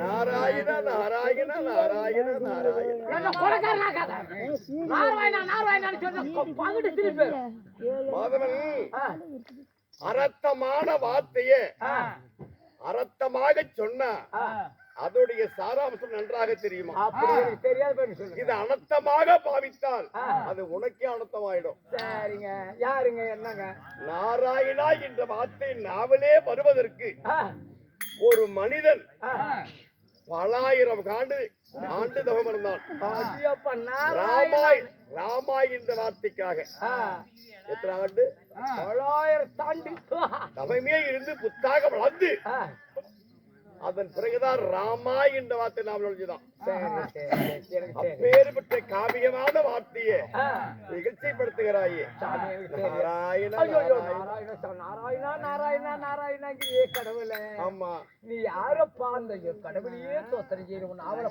நாராயண நாராயண நாராயண நாராயண மாதவன் அரத்தமான வார்த்தையே அரத்தமாக சொன்னா அதோடைய சாராம்சம் நன்றாக தெரியுமா? இது அனர்த்தமாக பாவித்தால் அது உனக்கே அனர்த்தமாயிடும். சரிங்க. யாருங்க? என்னங்க? நாராயணா என்ற வார்த்தை நாவலே வருவதற்கு ஒரு மனிதன் பலாயிரம் ஆண்டு ஆண்டு தவம் இருந்தான் ராமாய் ராமாய் என்ற வார்த்தைக்காக. எத்தனை ஆண்டு? தொள்ளாயிரம் தாண்டி. தவமே இருந்து புத்தாக வளர்ந்து அதன் பிறகுதான் ராமா என்ற வார்த்தை நாம் நுழைஞ்சுதான் அப்பேற்பட்ட காவியமான வார்த்தையை நிகழ்ச்சிப்படுத்துகிறாயே. நாராயண நாராயண. நாராயணா, நாராயணா கடவுளே. ஆமா. நீ யாரப்பா அந்த கடவுளையே தோத்தனை செய்யணும் அவரை